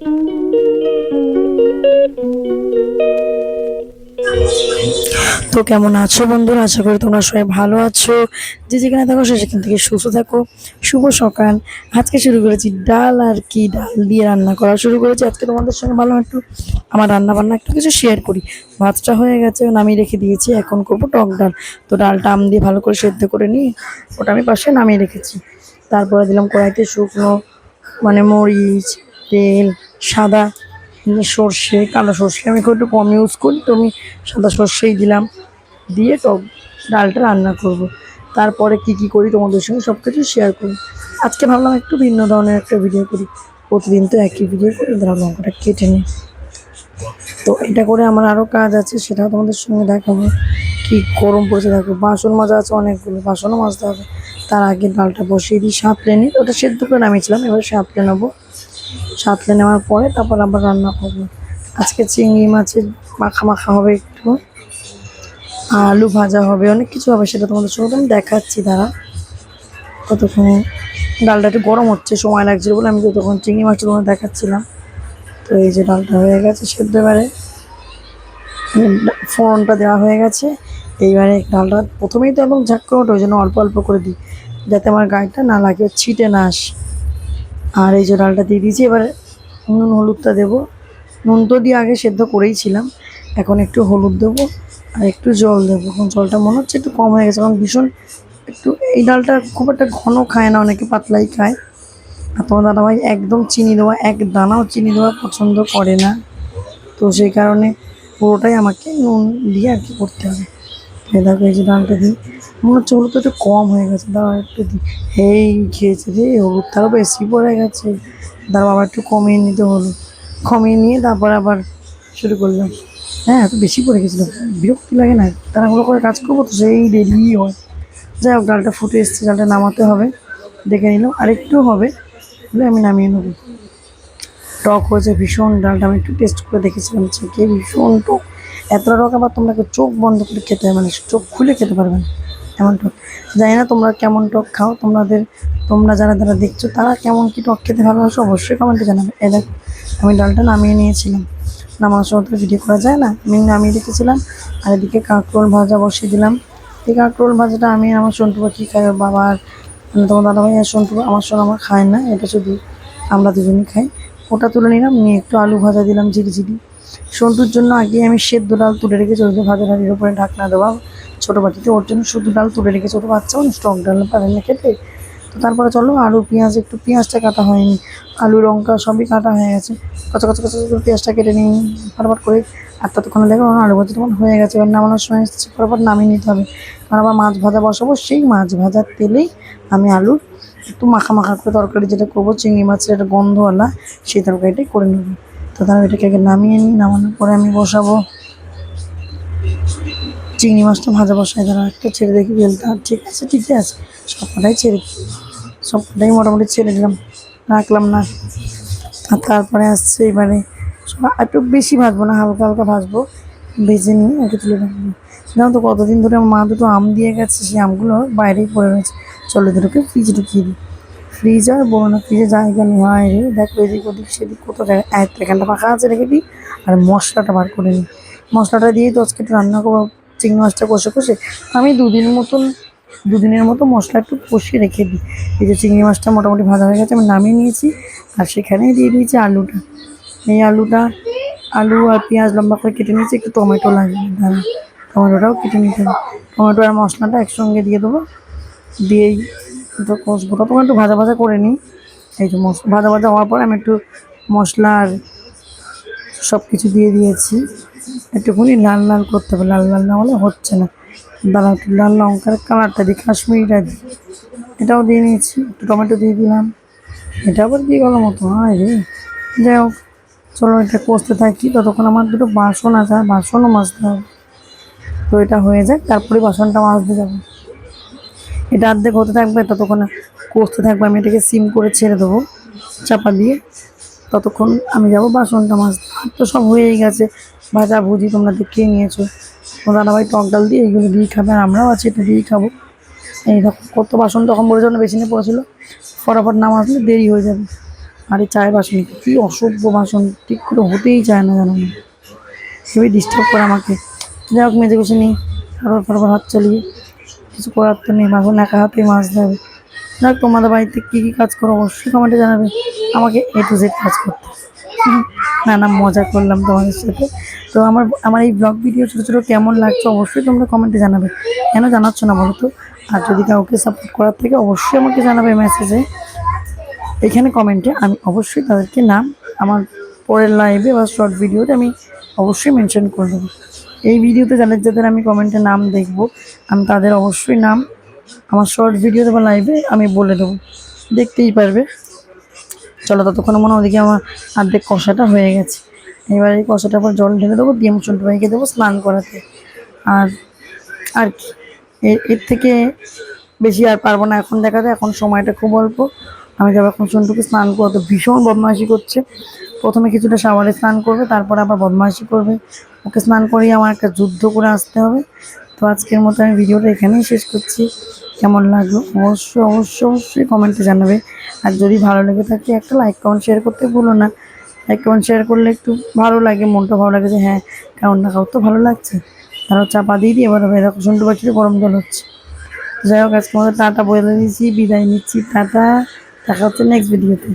তো কেমন আছো বন্ধুরা? আশা করি তোমরা সবাই ভালো আছো। যে যেখানে থাকো, সে সেখান থেকে সুস্থ থাকো। শুভ সকাল। আজকে শুরু করেছি ডাল আর কি ডাল দিয়ে রান্না করা শুরু করেছি। আজকে তোমাদের সঙ্গে ভালো একটু আমার রান্না বান্না একটু কিছু শেয়ার করি। ভাতটা হয়ে গেছে, নামিয়ে রেখে দিয়েছি। এখন করব টক ডাল। তো ডালটা আম দিয়ে ভালো করে সেদ্ধ করে নিয়ে ওটা আমি পাশে নামিয়ে রেখেছি। তারপরে দিলাম কড়াইতে শুকনো মানে মরিচ, তেল সাদা সর্ষে, কালো সর্ষে, আমি একটু কম ইউজ করি, তো আমি সাদা সর্ষেই দিলাম। দিয়ে টক ডালটা রান্না করব। তারপরে কি কি করি তোমাদের সঙ্গে সব কিছু শেয়ার করি আজকে ভাবলাম একটু ভিন্ন ধরনের একটা ভিডিও করি। প্রতিদিন তো একই ভিডিও করি ধরো লঙ্কাটা কেটে নিই। তো এটা করে আমার আরও কাজ আছে, সেটাও তোমাদের সঙ্গে দেখাবো। কি গরম পড়েছে দেখো, বাসন মাজা আছে অনেকগুলো, বাসনও মাজতে হবে। তার আগে ডালটা বসিয়ে দিই সাঁতলে নিই। ওটা সেদ্ধ করে নামিয়েছিলাম, এবার সাঁতলে নেব। সাঁতলে নেওয়ার পরে তারপর আবার রান্না করব। আজকে চিংড়ি মাছের মাখা মাখা হবে একটু। আলু ভাজা হবে, অনেক কিছু হবে সেটা তোমাদের সঙ্গে আমি দেখাচ্ছি দাঁড়া। ততক্ষণে ডালটা একটু গরম হচ্ছে, সময় লাগছিল বলে আমি তখন চিংড়ি মাছটা তোমাদের দেখাচ্ছিলাম। তো এই যে ডালটা হয়ে গেছে সেদ্ধ এবারে। ফোড়নটা দেওয়া হয়ে গেছে। এইবারে ডালটা প্রথমেই তো একদম ঝাঁক ওঠে, ওই জন্য অল্প অল্প করে দিই। যাতে আমার গায়েটা না লাগে, ছিটে না আসে। আর এই যে ডালটা দিয়ে দিয়েছি, এবার নুন, হলুদটা দেবো। নুন তো দিয়ে আগে সেদ্ধ করেই ছিলাম, এখন একটু হলুদ দেবো আর একটু জল দেবো। এখন জলটা মনে হচ্ছে একটু কম হয়ে গেছে, কারণ ভীষণ একটু এই ডালটা খুব একটা ঘন খায় না, অনেকে পাতলাই খায়। আর তোমার দাদাভাই একদম চিনি দেওয়া, এক দানাও চিনি দেওয়া পছন্দ করে না। তো সেই কারণে পুরোটাই আমাকে নুন দিয়ে আর কি করতে হবে। দেখো এই যে ডালটা দিই মনে হচ্ছে হলুদটা একটু কম হয়ে গেছে। দাঁড়া একটু এই খেয়েছে রে হলুদ তারও বেশি পড়ে গেছে। দাঁড়া আবার একটু কমিয়ে নিতে হলো কমিয়ে নিয়ে তারপর আবার শুরু করলাম। হ্যাঁ এত বেশি পড়ে গেছিল। বিরক্তি লাগে না, তাড়াহুড়ো করে কাজ করব তো সেই দেরি হয়। যাই হোক, ডালটা ফুটে এসছে, ডালটা নামাতে হবে। দেখে নিলাম আর একটু হবে বলে আমি নামিয়ে নেব। টক হয়েছে ভীষণ, ডালটা আমি একটু টেস্ট করে দেখেছিলাম কে ভীষণ টক। এতটা টক আবার তোমরা চোখ বন্ধ করে খেতে হবে মানে চোখ খুলে খেতে পারবে না। এমন টক? জানি না তোমরা কেমন টক খাও, তোমাদের, তোমরা যারা যারা দেখছ, তারা কেমন কি টক খেতে ভালোবাসো অবশ্যই কমেন্টে জানাবে। এ দেখো, আমি ডালটা নামিয়ে নিয়েছিলাম। নামার সময় তো ভিডিও করা যায় না। আমি নামিয়ে রেখেছিলাম, আর এদিকে কাঁকরোল ভাজা বসিয়ে দিলাম। এই কাঁকরোল ভাজাটা আমি আমার সন্টু পাখি খাই বাবার মানে তোমার দাদাভাই আর সন্টু, আমার সঙ্গে আমার খায় না, এটা শুধু আমরা দুজনেই খাই। ওটা তুলে নিলাম, নিয়ে একটু আলু ভাজা দিলাম, ঝিরিঝিরি। সন্তুর জন্য আগে আমি সেদ্ধ ডাল তুলে ওই যে ভাজা ডালের উপরে ঢাকনা দেওয়া ছোটো বাটিতে। ওর জন্য শুধু ডাল তুলে রেখেছি ওটা বাচ্চাও না স্টক ডাল পারে না খেতে। তো তারপরে চলো, আলু, পেঁয়াজ, একটু পেঁয়াজটা কাটা হয়নি। আলু, লঙ্কা সবই কাটা হয়ে গেছে। কচা কচা কচা করে পেঁয়াজটা কেটে নিই, ফটাফট করে। আর ততক্ষণে দেখো, আমার আলু ভাজা তোমার হয়ে গেছে। এবার নামানোর সময় এসেছে, ফটাফট নামিয়ে নিতে হবে। কারণ আবার মাছ ভাজা বসাবো, সেই মাছ ভাজার তেলেই আমি আলুর একটু মাখা মাখা করে তরকারি যেটা করব, চিংড়ি মাছের একটা গন্ধওয়ালা, সেই তরকারিটাই করে নেব। তো তাহলে এটাকে আগে নামিয়ে নিই, নামানোর পরে আমি বসাবো। চিংড়ি মাছটা ভাজা বসাই ধরো একটা ছেড়ে দেখি আর ঠিক আছে ঠিকই আছে সবকটাই ছেড়ে সবকটাই মোটামুটি ছেড়ে দিলাম, রাখলাম না। আর তারপরে আসছে এবারে একটু বেশি ভাজবো না, হালকা হালকা ভাজবো, ভেজে নিয়ে একটু তুলে রাখব জানো তো কতদিন ধরে আমার মা দুটো আম দিয়ে গেছে, সেই আমগুলো বাইরেই পড়ে রয়েছে। চলো দুটোকে ফ্রিজে ঢুকিয়ে দিই। ফ্রিজ আর বড় না ফ্রিজে জায়গা নেই হয় রে। দেখো এদিক ওদিক, সেদিক জায়গায় এক এখানটা ফাঁকা আছে রেখে দিই, আর মশলাটা বার করে নিই। মশলাটা দিয়ে তো আজকে একটু রান্না করব, চিংড়ি মাছটা কষে কষে। আমি দুদিন মতন, দুদিনের মতো মশলা একটু কষিয়ে রেখে দিই। এই যে চিংড়ি মাছটা মোটামুটি ভাজা হয়ে গেছে, আমি নামিয়ে নিয়েছি, আর সেখানে দিয়ে দিয়েছি আলুটা। এই আলুটা, আলু আর পেঁয়াজ লম্বা করে কেটে নিয়েছি, একটু টমেটো লাগবে দাঁড়া, টমেটোটাও কেটে নিতে হবে। টমেটো আর মশলাটা একসঙ্গে দিয়ে দেবো। দিয়েই কষবো। ততক্ষণ একটু ভাজা ভাজা করে নিই। এই যে ভাজা ভাজা হওয়ার পর আমি একটু মশলার সব কিছু দিয়ে দিয়েছি। একটুখানি লাল লাল করতে হবে। লাল লাল না হলে হচ্ছে না। দাঁড়া একটু লাল লঙ্কার কালারটা দিই, কাশ্মীরিটা দিই। এটাও দিয়ে নিয়েছি। একটু টমেটো দিয়ে দিলাম। এটা আবার দিয়ে গেল মতো। হয় রে। যাই হোক, চলো এটা কষতে থাকি। ততক্ষণ আমার দুটো বাসন আছে। বাসনও মাজতে হবে। তো এটা হয়ে যাক। তারপরে বাসনটা মাজতে যাব। এটা অর্ধেক হতে থাকবে, ততক্ষণ কষতে থাকবে। আমি এটাকে সিম করে ছেড়ে দেবো, চাপা দিয়ে। ততক্ষণ আমি যাব বাসনটা মাছ। আর তো সব হয়েই গেছে। ভাজা ভুজি তোমরা দেখিয়ে নিয়েছো। দাদাভাই টক ডাল দিয়ে এইগুলো দিয়ে খাবে, আর আমরাও আছি, এটা দিয়েই খাব। এই কত বাসন তখন বলে জন্য বেশি নিয়ে পড়েছিল। ফটাফট না মাজলে দেরি হয়ে যাবে। আর এই চায়ের বাসন কী অসভ্য বাসন ঠিক করে হতেই চায় না জানো না খুবই ডিস্টার্ব করে আমাকে। যাই হোক মেজে বসে নিই তারপর পরপর হাত চালিয়ে কিছু করার তো নেই এখন একা হাতেই মাছ দেবে যাক তোমাদের বাড়িতে কী কী কাজ করো, অবশ্যই কমেন্টে জানাবে। আমাকে এ টু জেড কাজ করতে না না, মজা করলাম তোমাদের সাথে। তো আমার আমার এই ব্লগ ভিডিও ছোটো ছোটো কেমন লাগছে অবশ্যই তোমরা কমেন্টে জানাবে। কেন জানাচ্ছ না বলো তো? আর যদি কাউকে সাপোর্ট করার থেকে অবশ্যই আমাকে জানাবে মেসেজে এখানে কমেন্টে আমি অবশ্যই তাদেরকে নাম, আমার পরের লাইভে বা শর্ট ভিডিওতে আমি অবশ্যই মেনশন করে দেবো। এই ভিডিওতে যাদের যাদের আমি কমেন্টে নাম দেখব, আমি তাদের অবশ্যই নাম, আমার শর্ট ভিডিওতে বা লাইভে আমি বলে দেবো। দেখতেই পারবে। চলো ততক্ষণ মনে ওদিকে আমার অর্ধেক কষাটা হয়ে গেছে। এবার এই কষাটার পর জল ঢেলে দেবো দিয়ে মুচন্টু ভাইকে দেবো স্নান করাতে। আর আর কি? এর থেকে বেশি আর পারব না। এখন দেখাতে এখন সময়টা খুব অল্প। আমি যাব এখন সন্টুকে স্নান করতে ভীষণ বদমাইশি করছে। প্রথমে কিছুটা শাওয়ারে স্নান করবে, তারপর আবার বদমাইশি করবে। ওকে স্নান করিয়ে আমার একটা যুদ্ধ করে আসতে হবে। তো আজকের মতো আমি ভিডিওটা এখানেই শেষ করছি। কেমন লাগল? অবশ্যই অবশ্যই অবশ্যই কমেন্টে জানাবে। আর যদি ভালো লেগে থাকে, একটা লাইক, কমেন্ট, শেয়ার করতে ভুলো না। লাইক, কমেন্ট, শেয়ার করলে একটু ভালো লাগে, মনটা ভালো লাগে যে হ্যাঁ কারণ না কাউ তো ভালো লাগছে। তারাও চাপা দিয়ে দিয়ে এবার এরকম শুনতে পাচ্ছি গরম জল হচ্ছে। যাই হোক আজকে আমাদের টাটা বলে দিয়েছি, বিদায় নিচ্ছি, টাটা। দেখা হচ্ছে নেক্সট ভিডিওতে